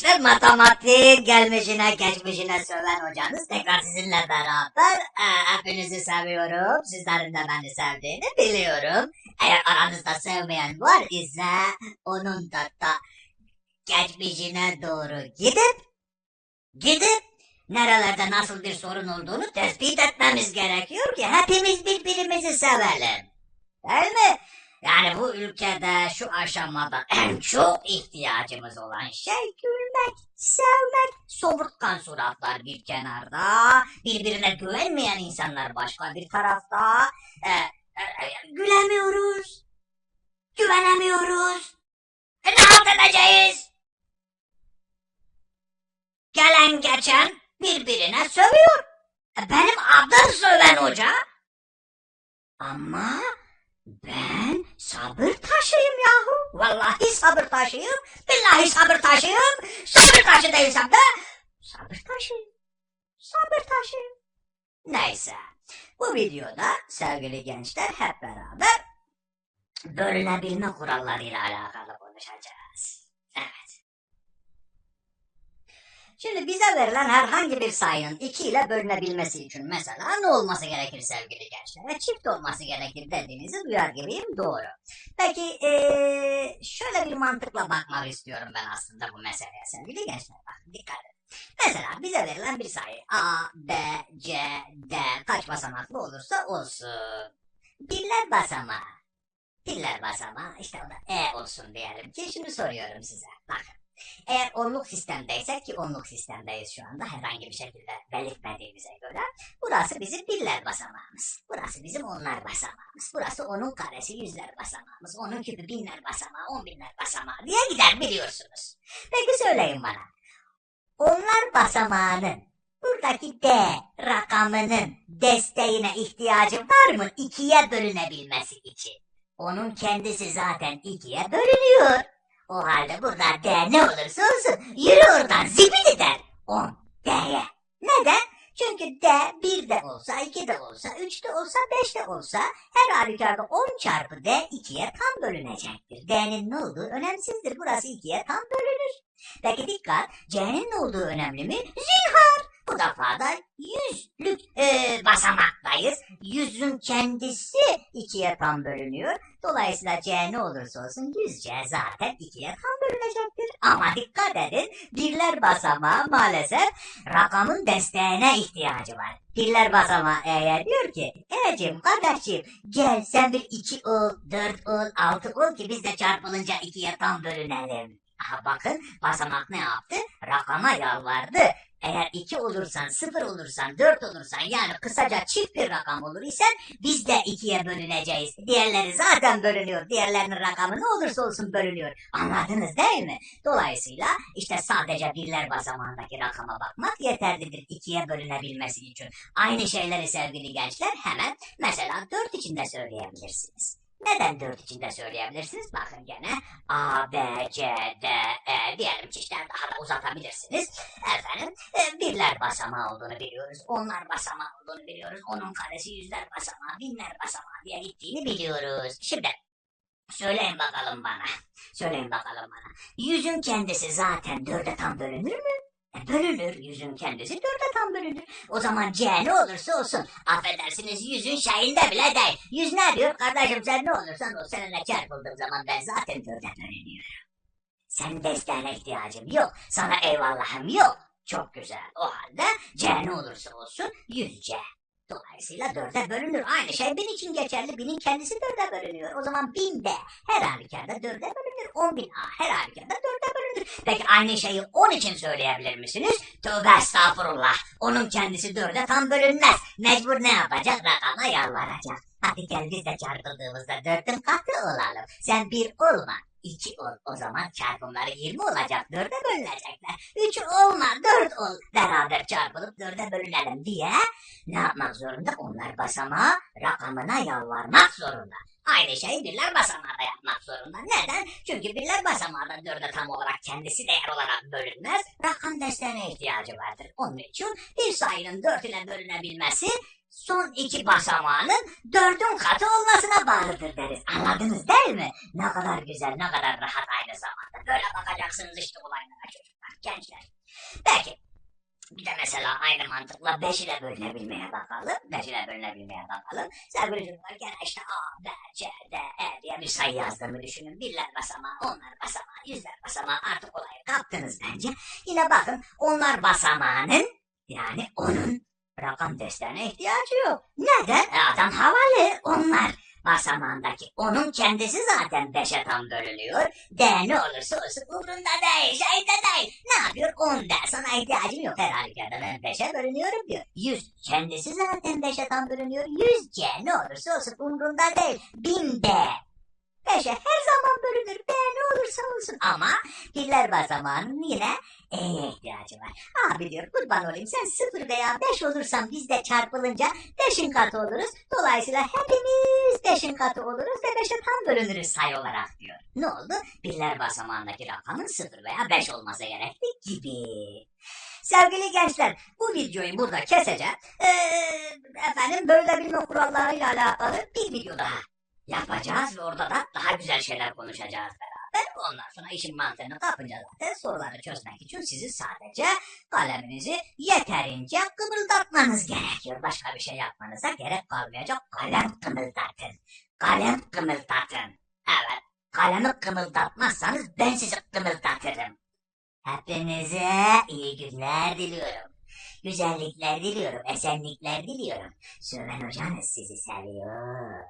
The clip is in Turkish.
gençler matematik gelmişine geçmişine söven hocanız tekrar sizinle beraber e, hepinizi seviyorum. Sizlerin de beni sevdiğini biliyorum. Eğer aranızda sevmeyen var ise onun da, da geçmişine doğru gidip gidip nerelerde nasıl bir sorun olduğunu tespit etmemiz gerekiyor ki hepimiz birbirimizi sevelim. Değil mi? Yani bu ülkede şu aşamada en çok ihtiyacımız olan şey gülmek, sevmek, somurtkan suratlar bir kenarda, birbirine güvenmeyen insanlar başka bir tarafta. E, e, e, gülemiyoruz, güvenemiyoruz. E, ne halt? Gelen geçen birbirine sövüyor. E, benim adım söven hoca. Ama ben sabır taşıyım yahu. Vallahi sabır taşıyım. Billahi sabır taşıyım. Sabır taşı değilsem de sabır taşıyım. Sabır taşıyım. Neyse. Bu videoda sevgili gençler hep beraber bölünebilme kurallarıyla alakalı konuşacağız. Evet. Şimdi bize verilen herhangi bir sayının 2 ile bölünebilmesi için mesela ne olması gerekir sevgili gençler? E, Çift olması gerekir dediğinizi duyar gibiyim doğru. Peki eee, şöyle bir mantıkla bakmak istiyorum ben aslında bu meseleye sevgili gençler. Bakın dikkat edin. Mesela bize verilen bir sayı A, B, C, D kaç basamaklı olursa olsun. Birler basamağı. Birler basamağı işte o da E olsun diyelim ki şimdi soruyorum size. Bakın. Eğer onluk sistemdeysek ki onluk sistemdeyiz şu anda herhangi bir şekilde belirtmediğimize göre burası bizim birler basamağımız. Burası bizim onlar basamağımız. Burası onun karesi yüzler basamağımız. Onun küpü binler basamağı, on binler basamağı diye gider biliyorsunuz. Peki söyleyin bana. Onlar basamağının buradaki D rakamının desteğine ihtiyacı var mı ikiye bölünebilmesi için? Onun kendisi zaten ikiye bölünüyor. O halde burada D ne olursa olsun yürü oradan zibidi der. 10 D'ye. Neden? Çünkü D 1 de olsa, 2 de olsa, 3 de olsa, 5 de olsa her halükarda 10 çarpı D 2'ye tam bölünecektir. D'nin ne olduğu önemsizdir. Burası 2'ye tam bölünür. Peki dikkat, C'nin ne olduğu önemli mi? Zinhar. Bu defa da yüzlük e, basamaktayız. Yüzün kendisi ikiye tam bölünüyor. Dolayısıyla C ne olursa olsun 100C zaten ikiye tam bölünecektir. Ama dikkat edin birler basamağı maalesef rakamın desteğine ihtiyacı var. Birler basamağı E'ye diyor ki E'cim kardeşim gel sen bir 2 ol, 4 ol, 6 ol ki biz de çarpılınca ikiye tam bölünelim. Aha bakın basamak ne yaptı? Rakama yalvardı. Eğer 2 olursan, 0 olursan, 4 olursan yani kısaca çift bir rakam olur isen biz de ikiye bölüneceğiz. Diğerleri zaten bölünüyor. Diğerlerinin rakamı ne olursa olsun bölünüyor. Anladınız değil mi? Dolayısıyla işte sadece birler basamağındaki rakama bakmak yeterlidir ikiye bölünebilmesi için. Aynı şeyleri sevgili gençler hemen mesela 4 içinde söyleyebilirsiniz. Neden 4 içinde söyleyebilirsiniz? Bakın gene A, B, C, D, E diyelim ki işte daha da uzatabilirsiniz. Efendim birler basamağı olduğunu biliyoruz. Onlar basamağı olduğunu biliyoruz. Onun karesi yüzler basamağı, binler basamağı diye gittiğini biliyoruz. Şimdi söyleyin bakalım bana. Söyleyin bakalım bana. Yüzün kendisi zaten dörde tam bölünür mü? E, bölünür. Yüzün kendisi dörde tam bölünür. O zaman C ne olursa olsun. Affedersiniz yüzün şeyinde bile değil. Yüz ne diyor? Kardeşim sen ne olursan ol. Seninle çarpıldığım zaman ben zaten dörde bölünüyorum. Senin desteğine ihtiyacım yok. Sana eyvallahım yok. Çok güzel. O halde C ne olursa olsun 100 C. Dolayısıyla dörde bölünür. Aynı şey bin için geçerli. Binin kendisi dörde bölünüyor. O zaman bin de her halükarda dörde bölünür. On bin A her halükarda dörde bölünür. Peki aynı şeyi on için söyleyebilir misiniz? Tövbe estağfurullah. Onun kendisi dörde tam bölünmez. Mecbur ne yapacak? Rakama yalvaracak. Hadi gel biz de çarpıldığımızda dördün katı olalım. Sen bir olma. İki ol. O zaman çarpımları 20 olacak. Dörde bölünecekler. Üç olma. Dört ol. Beraber çarpılıp dörde bölünelim diye ne yapmak zorunda? Onlar basamağa rakamına yalvarmak zorunda. Aynı şeyi birler basamağı da yapmak zorunda. Neden? Çünkü birler basamağı da dörde tam olarak kendisi değer olarak bölünmez. Rakam desteğine ihtiyacı vardır. Onun için bir sayının dört ile bölünebilmesi son iki basamağının dördün katı olmasına bağlıdır deriz. Anladınız değil mi? Ne kadar güzel, ne kadar rahat aynı zamanda. Böyle bakacaksınız işte olaylara çocuklar. gençler. Belki bir de mesela aynı mantıkla 5 ile bölünebilmeye bakalım. 5 ile bölünebilmeye bakalım. Sevgili çocuklar gene işte A, B, C, D, E diye bir sayı yazdığımı düşünün. Birler basamağı, onlar basamağı, yüzler basamağı artık olayı kaptınız bence. Yine bakın onlar basamağının yani onun rakam testlerine ihtiyacı yok. Neden? E adam havalı. Onlar basamağındaki onun kendisi zaten beşe tam bölünüyor. D ne olursa olsun umrunda değil, şeyde değil. Ne yapıyor? 10 der. Sana ihtiyacım yok her halükarda ben beşe bölünüyorum diyor. 100 kendisi zaten beşe tam bölünüyor. 100 C ne olursa olsun umrunda değil. 1000 D. Beşe her zaman bölünür. B ne olursa olsun. Ama birler basamağının yine E'ye ihtiyacı var. Abi diyor kurban olayım sen sıfır veya beş olursan biz de çarpılınca beşin katı oluruz. Dolayısıyla hepimiz beşin katı oluruz ve beşe tam bölünürüz sayı olarak diyor. Ne oldu? Birler basamağındaki rakamın sıfır veya beş olması gerekti gibi. Sevgili gençler bu videoyu burada keseceğim. Ee, efendim bölünebilme kurallarıyla alakalı bir video daha yapacağız ve orada da daha güzel şeyler konuşacağız beraber. Ondan sonra işin mantığını kapınca zaten soruları çözmek için sizi sadece kaleminizi yeterince kımıldatmanız gerekiyor. Başka bir şey yapmanıza gerek kalmayacak. Kalem kımıldatın. Kalem kımıldatın. Evet. Kalemi kımıldatmazsanız ben sizi kımıldatırım. Hepinize iyi günler diliyorum. Güzellikler diliyorum, esenlikler diliyorum. Sümen hocanız sizi seviyor.